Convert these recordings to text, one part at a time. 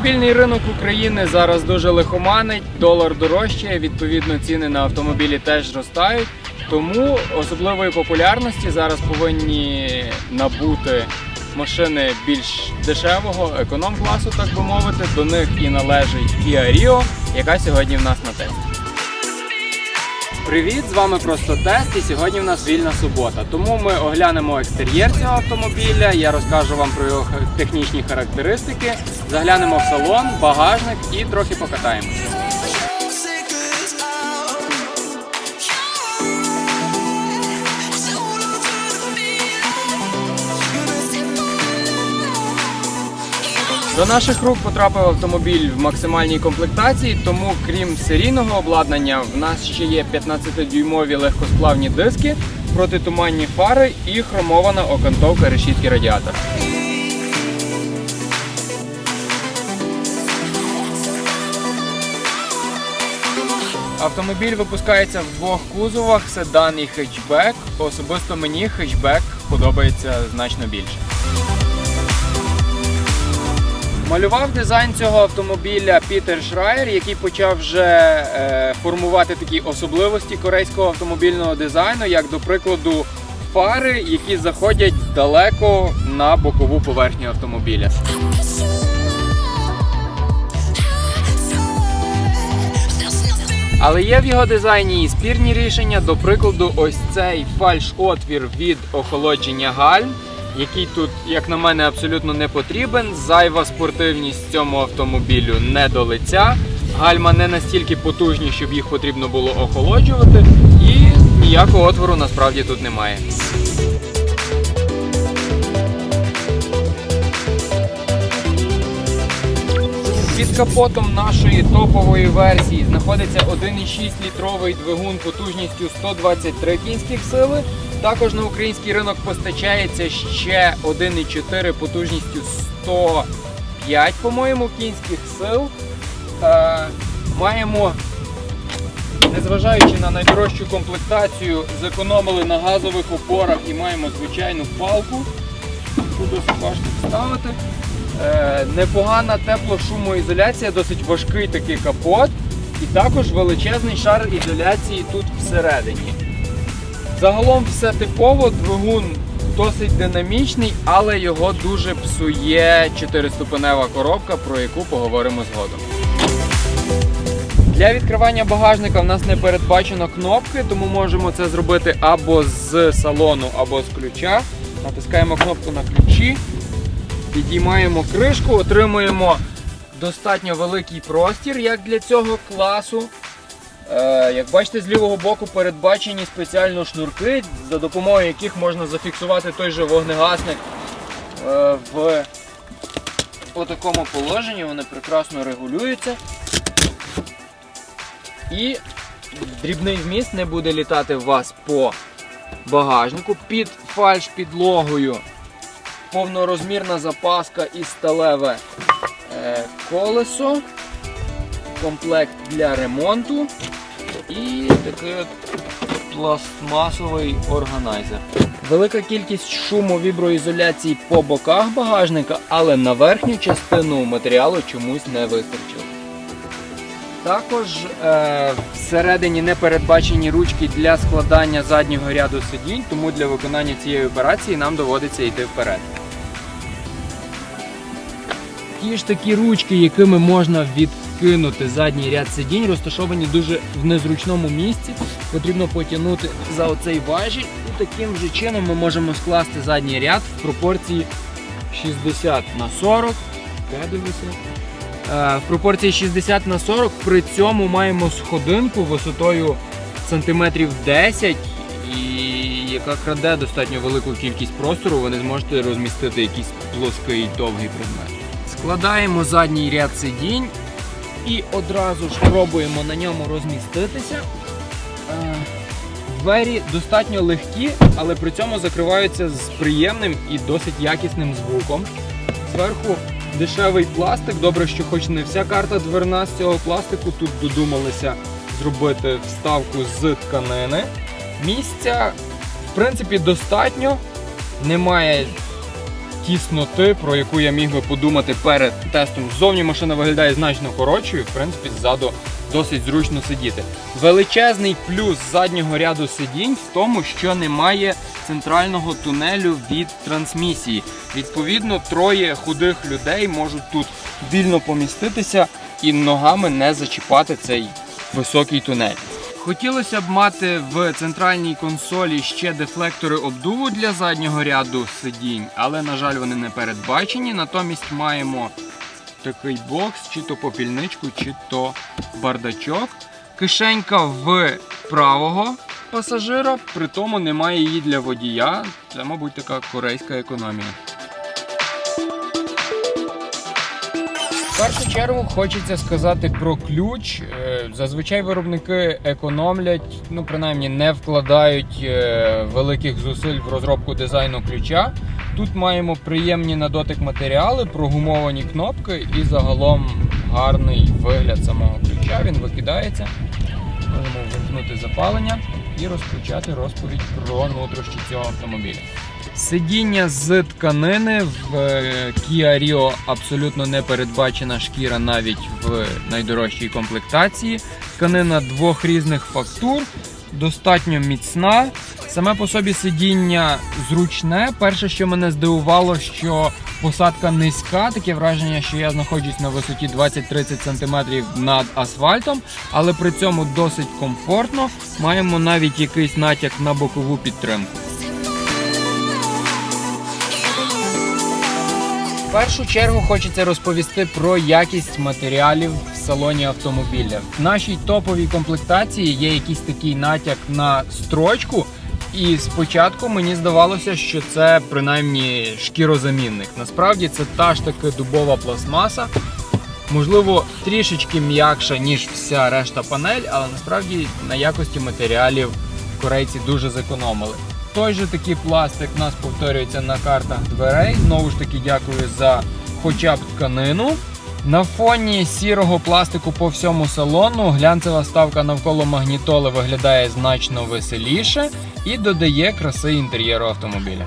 Автомобільний ринок України зараз дуже лихоманить, долар дорожчає, відповідно ціни на автомобілі теж зростають. Тому особливої популярності зараз повинні набути машини більш дешевого, економ-класу, так би мовити. До них і належить Kia Rio, яка сьогодні в нас на тесті. Привіт, з вами просто тест. І сьогодні в нас вільна субота. Тому ми оглянемо екстер'єр цього автомобіля. Я розкажу вам про його технічні характеристики. Заглянемо в салон, багажник і трохи покатаємося. До наших рук потрапив автомобіль в максимальній комплектації, тому крім серійного обладнання, в нас ще є 15-дюймові легкосплавні диски, протитуманні фари і хромована окантовка решітки радіатора. Автомобіль випускається в двох кузовах, седан і хетчбек. Особисто мені хетчбек подобається значно більше. Малював дизайн цього автомобіля Пітер Шрайер, який почав вже е, формувати такі особливості корейського автомобільного дизайну, як до прикладу фари, які заходять далеко на бокову поверхню автомобіля. Але є в його дизайні і спірні рішення. До прикладу, ось цей фальш-отвір від охолодження гальм, який тут, як на мене, абсолютно не потрібен. Зайва спортивність цьому автомобілю не до лиця. Гальма не настільки потужні, щоб їх потрібно було охолоджувати, і ніякого отвору насправді тут немає. Під капотом нашої топової версії знаходиться 1,6 літровий двигун потужністю 123 кінських сили. Також на український ринок постачається ще 1,4 потужністю 105, по-моєму, кінських сил. Е, маємо, незважаючи на найдорожчу комплектацію, зекономили на газових опорах і маємо звичайну палку. Тут досить важко ставити. Е, непогана теплошумоізоляція, досить важкий такий капот. І також величезний шар ізоляції тут всередині. Загалом все типово, двигун досить динамічний, але його дуже псує чотириступенева коробка, про яку поговоримо згодом. Для відкривання багажника в нас не передбачено кнопки, тому можемо це зробити або з салону, або з ключа. Натискаємо кнопку на ключі, підіймаємо кришку, отримуємо достатньо великий простір, як для цього класу. Е, Як бачите, з лівого боку передбачені спеціально шнурки, за допомогою яких можна зафіксувати той же вогнегасник е, в такому положенні. Вони прекрасно регулюються. І дрібний вміст не буде літати у вас по багажнику. Під фальш підлогою повнорозмірна запаска і сталеве е, колесо, комплект для ремонту і от пластмасовий органайзер. Велика кількість шуму віброізоляції по боках багажника, але на верхню частину матеріалу чомусь не вистачило. Також е, всередині не передбачені ручки для складання заднього ряду сидінь, тому для виконання цієї операції нам доводиться йти вперед. Ті ж такі ручки, якими можна відкинути задній ряд сидінь, розташовані дуже в незручному місці. Потрібно потягнути за оцей важіль. І таким же чином ми можемо скласти задній ряд в пропорції 60 на 40. Я дивлюся. Е, В пропорції 60 на 40. При цьому маємо сходинку висотою сантиметрів 10, і яка краде достатньо велику кількість простору, ви не зможете розмістити якийсь плоский довгий предмет. Складаємо задній ряд сидінь і одразу ж пробуємо на ньому розміститися. Е, Двері достатньо легкі, але при цьому закриваються з приємним і досить якісним звуком. Зверху дешевий пластик. Добре, що хоч не вся карта дверна з цього пластику. Тут додумалися зробити вставку з тканини. Місця, в принципі, достатньо. Немає тісноти, про яку я міг би подумати перед тестом. Ззовні машина виглядає значно коротшою, в принципі, ззаду досить зручно сидіти. Величезний плюс заднього ряду сидінь в тому, що немає центрального тунелю від трансмісії. Відповідно, троє худих людей можуть тут вільно поміститися і ногами не зачіпати цей високий тунель. Хотілося б мати в центральній консолі ще дефлектори обдуву для заднього ряду сидінь, але, на жаль, вони не передбачені. Натомість маємо такий бокс, чи то попільничку, чи то бардачок. Кишенька в правого пасажира, при тому немає її для водія. Це, мабуть, така корейська економія. Першу чергу хочеться сказати про ключ. Е, Зазвичай виробники економлять, ну принаймні не вкладають е, великих зусиль в розробку дизайну ключа. Тут маємо приємні на дотик матеріали, прогумовані кнопки і загалом гарний вигляд самого ключа. Він викидається. Можемо вимкнути запалення і розпочати розповідь про нутрощі цього автомобіля. Сидіння з тканини в е, Kia Rio абсолютно не передбачена шкіра навіть в найдорожчій комплектації. Тканина двох різних фактур, достатньо міцна. Саме по собі сидіння зручне. Перше, що мене здивувало, що посадка низька, таке враження, що я знаходжусь на висоті 20-30 см над асфальтом, але при цьому досить комфортно. Маємо навіть якийсь натяк на бокову підтримку. Першу чергу хочеться розповісти про якість матеріалів в салоні автомобіля. В нашій топовій комплектації є якийсь такий натяк на строчку. І спочатку мені здавалося, що це принаймні шкірозамінник. Насправді це та ж таки дубова пластмаса, можливо, трішечки м'якша, ніж вся решта панель, але насправді на якості матеріалів корейці дуже зекономили. Той же такий пластик у нас повторюється на картах дверей. Знову ж таки, дякую за хоча б тканину. На фоні сірого пластику по всьому салону глянцева ставка навколо магнітоли виглядає значно веселіше і додає краси інтер'єру автомобіля.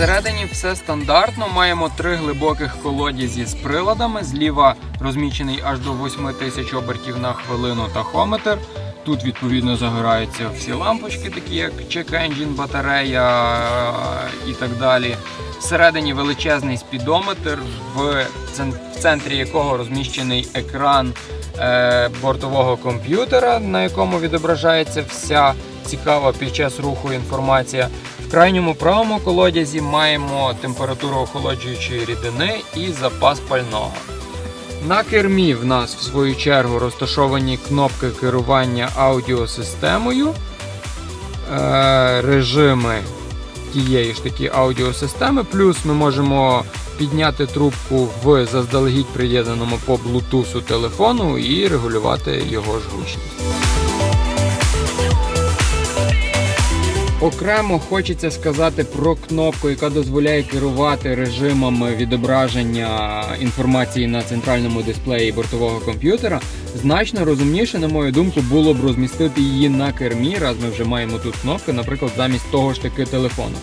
Всередині все стандартно. Маємо три глибоких колодязі з приладами. Зліва розмічений аж до 8 тисяч обертів на хвилину тахометр. Тут відповідно загораються всі лампочки, такі як check engine, батарея е, і так далі. Всередині величезний спідометр, в центрі якого розміщений екран е, бортового комп'ютера, на якому відображається вся цікава під час руху інформація. В крайньому правому колодязі маємо температуру охолоджуючої рідини і запас пального. На кермі в нас в свою чергу розташовані кнопки керування аудіосистемою, е, режими тієї ж таки аудіосистеми. Плюс ми можемо підняти трубку в заздалегідь приєднаному по Bluetooth телефону і регулювати його ж гучність. Окремо хочеться сказати про кнопку, яка дозволяє керувати режимами відображення інформації на центральному дисплеї бортового комп'ютера. Значно розумніше, на мою думку, було б розмістити її на кермі, раз ми вже маємо тут кнопки, наприклад, замість того ж таки телефону.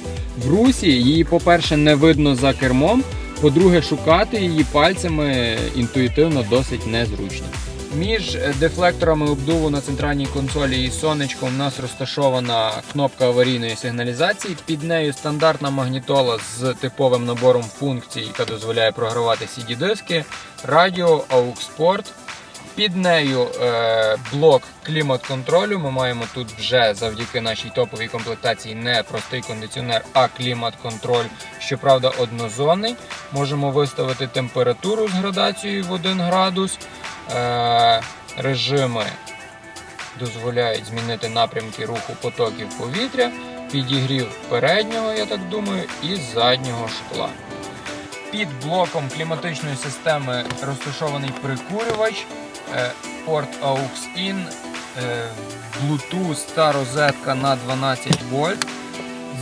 В русі її, по-перше, не видно за кермом. По-друге, шукати її пальцями інтуїтивно досить незручно. Між дефлекторами обдуву на центральній консолі і сонечком у нас розташована кнопка аварійної сигналізації. Під нею стандартна магнітола з типовим набором функцій, яка дозволяє програвати CD-диски, радіо, AUX-порт. Під нею е, блок клімат-контролю. Ми маємо тут вже завдяки нашій топовій комплектації не простий кондиціонер, а клімат-контроль, щоправда, однозонний. Можемо виставити температуру з градацією в 1 градус. Е, режими дозволяють змінити напрямки руху потоків повітря, підігрів переднього, я так думаю, і заднього шкла. Під блоком кліматичної системи розташований прикурювач, е, порт AUX-IN, е, Bluetooth та розетка на 12 вольт.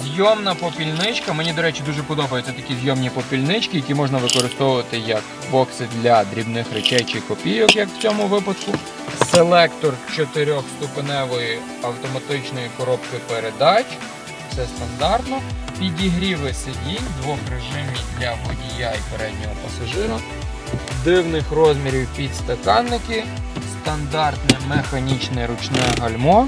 Зйомна попільничка. Мені, до речі, дуже подобаються такі зйомні попільнички, які можна використовувати як бокси для дрібних речей чи копійок, як в цьому випадку. Селектор чотирьохступеневої автоматичної коробки передач. Це стандартно. Підігріви сидінь двох режимів для водія і переднього пасажира. Дивних розмірів підстаканники, стандартне механічне ручне гальмо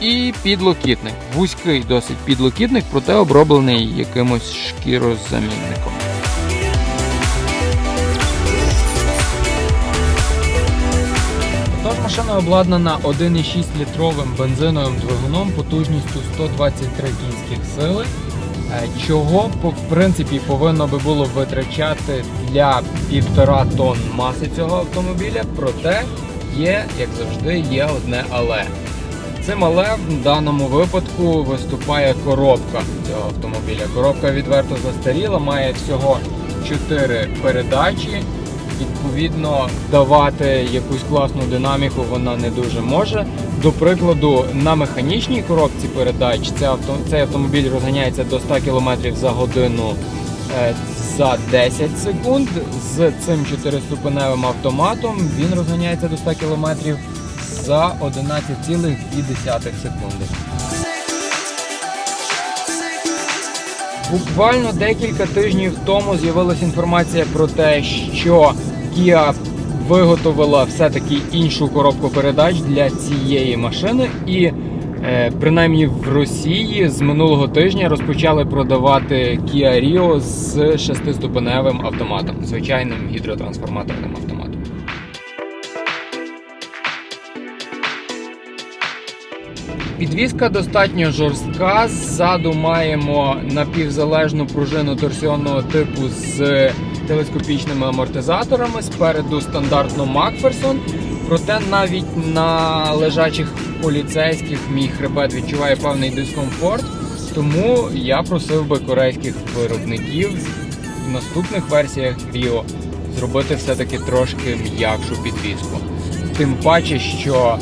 і підлокітник. Вузький досить підлокітник, проте оброблений якимось шкірозамінником. Тож машина обладнана 1,6 літровим бензиновим двигуном потужністю 123 кінських сили, е, чого в принципі повинно би було витрачати для півтора тонн маси цього автомобіля. Проте є, як завжди, є одне але. Цим але в даному випадку виступає коробка цього автомобіля. Коробка відверто застаріла, має всього 4 передачі. Відповідно, давати якусь класну динаміку вона не дуже може. До прикладу, на механічній коробці передач цей, авто, автомобіль розганяється до 100 км за годину е, за 10 секунд. З цим 4-ступеневим автоматом він розганяється до 100 км за 11,2 секунди. Буквально декілька тижнів тому з'явилася інформація про те, що Kia виготовила все-таки іншу коробку передач для цієї машини, і е, принаймні в Росії з минулого тижня розпочали продавати Kia Rio з шестиступеневим автоматом, звичайним гідротрансформаторним автоматом. Підвізка достатньо жорстка. Ззаду маємо напівзалежну пружину торсіонного типу з телескопічними амортизаторами. Спереду стандартно Макферсон. Проте навіть на лежачих поліцейських мій хребет відчуває певний дискомфорт. Тому я просив би корейських виробників в наступних версіях Rio зробити все-таки трошки м'якшу підвіску. Тим паче, що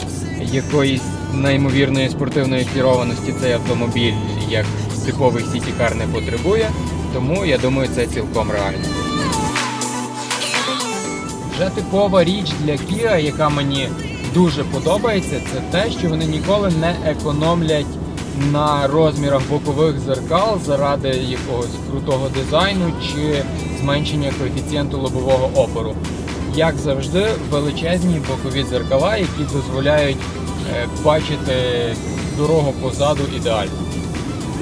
якоїсь неймовірної спортивної керованості цей автомобіль як типовий сітікар не потребує, тому я думаю, це цілком реально. Вже типова річ для Kia, яка мені дуже подобається, це те, що вони ніколи не економлять на розмірах бокових зеркал заради якогось крутого дизайну чи зменшення коефіцієнту лобового опору. Як завжди, величезні бокові дзеркала, які дозволяють бачити дорогу позаду ідеально.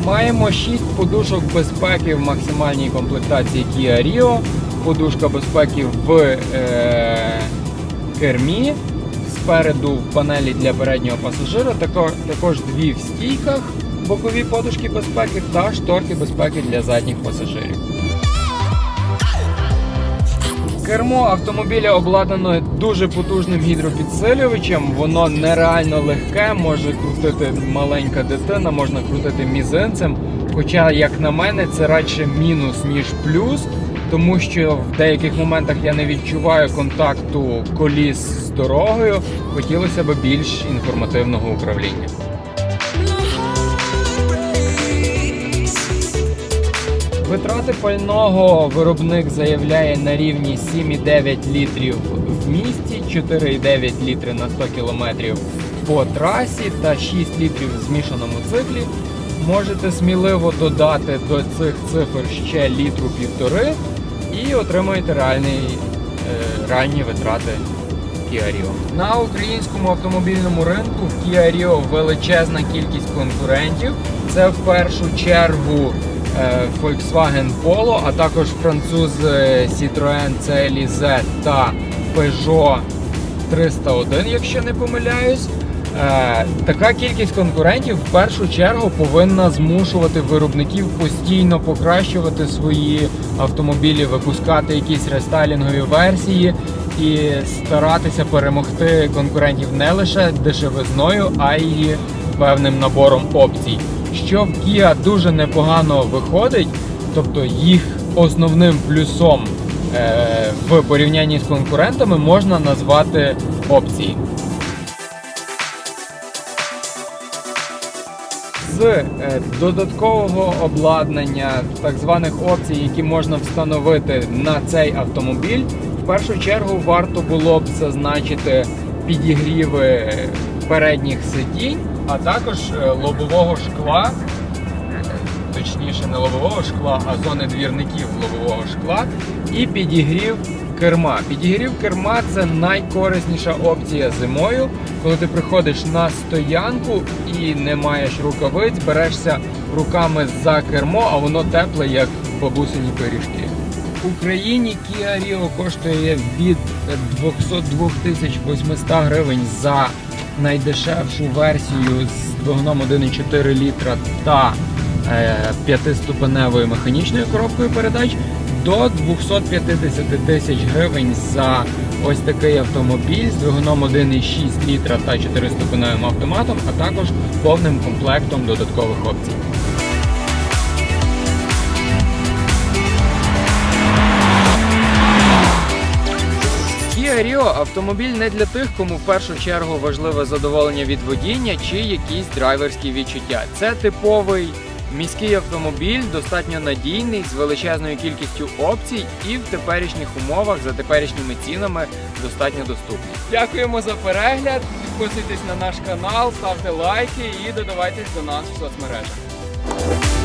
Маємо 6 подушок безпеки в максимальній комплектації Kia Rio. Подушка безпеки в е, кермі. Спереду в панелі для переднього пасажира. Також, також дві в стійках бокові подушки безпеки та шторки безпеки для задніх пасажирів. Кермо автомобіля обладнано дуже потужним гідропідсилювачем. Воно нереально легке, може крутити маленька дитина, можна крутити мізинцем. Хоча, як на мене, це радше мінус, ніж плюс, тому що в деяких моментах я не відчуваю контакту коліс з дорогою. Хотілося б більш інформативного управління. Витрати пального виробник заявляє на рівні 7,9 літрів в місті, 4,9 літри на 100 кілометрів по трасі та 6 літрів в змішаному циклі. Можете сміливо додати до цих цифр ще літру півтори і отримаєте реальний, е, реальні витрати Kia Rio. На українському автомобільному ринку в Kia Rio величезна кількість конкурентів. Це в першу чергу Volkswagen Polo, а також французи Citroën CLZ та Peugeot 301, якщо не помиляюсь. Е, Така кількість конкурентів в першу чергу повинна змушувати виробників постійно покращувати свої автомобілі, випускати якісь рестайлінгові версії і старатися перемогти конкурентів не лише дешевизною, а й певним набором опцій. Що в Kia дуже непогано виходить, тобто їх основним плюсом е, в порівнянні з конкурентами можна назвати опції. з е, додаткового обладнання, так званих опцій, які можна встановити на цей автомобіль, в першу чергу варто було б зазначити підігріви передніх сидінь, а також е, лобового шкла, точніше не лобового шкла, а зони двірників лобового шкла, і підігрів керма. Підігрів керма це найкорисніша опція зимою, коли ти приходиш на стоянку і не маєш рукавиць, берешся руками за кермо, а воно тепле, як бабусині пиріжки. В Україні Kia Rio коштує від 202 800 гривень за найдешевшу версію з двигуном 1,4 літра та е, п'ятиступеневою механічною коробкою передач до 250 тисяч гривень за ось такий автомобіль з двигуном 1,6 літра та 4-ступеневим автоматом, а також повним комплектом додаткових опцій. Kia Rio – автомобіль не для тих, кому в першу чергу важливе задоволення від водіння чи якісь драйверські відчуття. Це типовий міський автомобіль, достатньо надійний, з величезною кількістю опцій і в теперішніх умовах за теперішніми цінами достатньо доступний. Дякуємо за перегляд. Підписуйтесь на наш канал, ставте лайки і додавайтесь до нас в соцмережах.